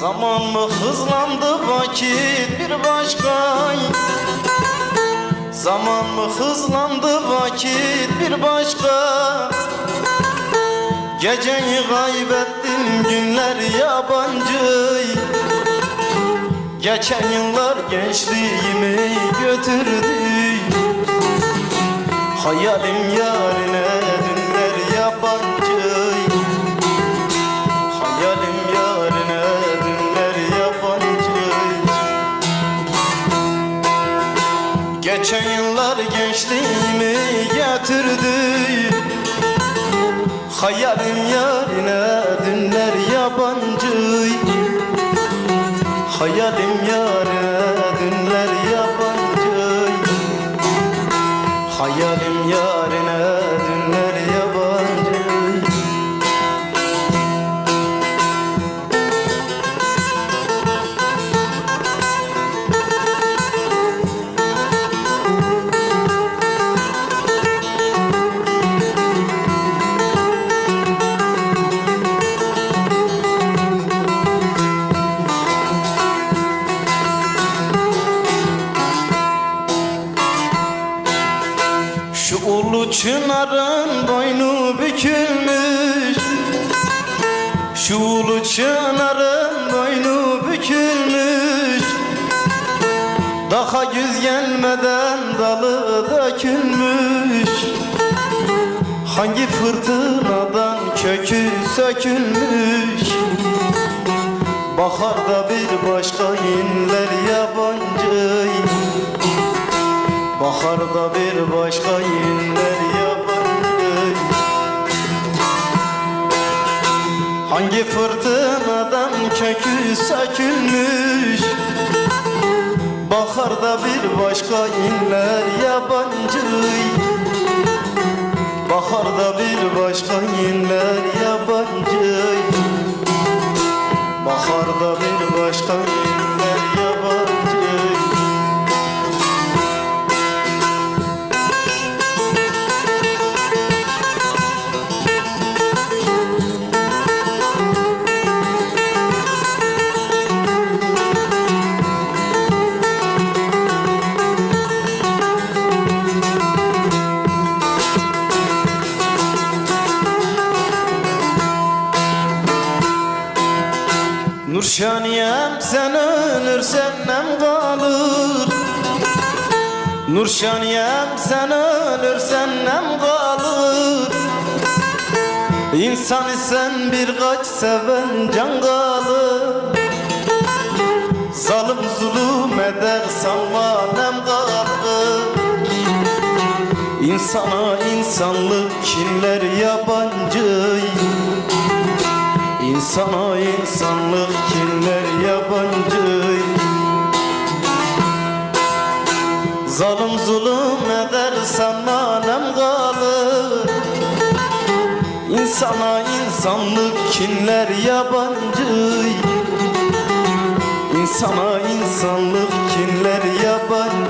Zaman mı hızlandı vakit bir başka Zaman mı hızlandı vakit bir başka Geceyi kaybettim günler yabancı. Geçen yıllar gençliğimi götürdü. Hayalim yarine gençliğimi getirdi. Hayalim yarine dünler yabancı. Hayalim yarine Ulu çınarın boynu bükülmüş. Şu ulu çınarın boynu bükülmüş. Daha güz gelmeden dalı dökülmüş. Hangi fırtınadan kökü sökülmüş? Baharda bir başka inler yabancı Baharda bir başka inler yabancı Hangi fırtınadan kökü sökülmüş? Baharda bir başka inler yabancı. Baharda bir başka inler Nurşaniyem sen ölürsen nem kalır. Nurşaniyem sen ölürsen nem kalır. İnsan isen birkaç seven can kalır. Zalim zulüm eder sanma nem kalır. İnsana insanlık kinler yabancı İnsana insanlık kinler yabancı? Zalim zulüm eder semanem kalır. İnsana insanlık kinler yabancı? İnsana insanlık kinler yabancı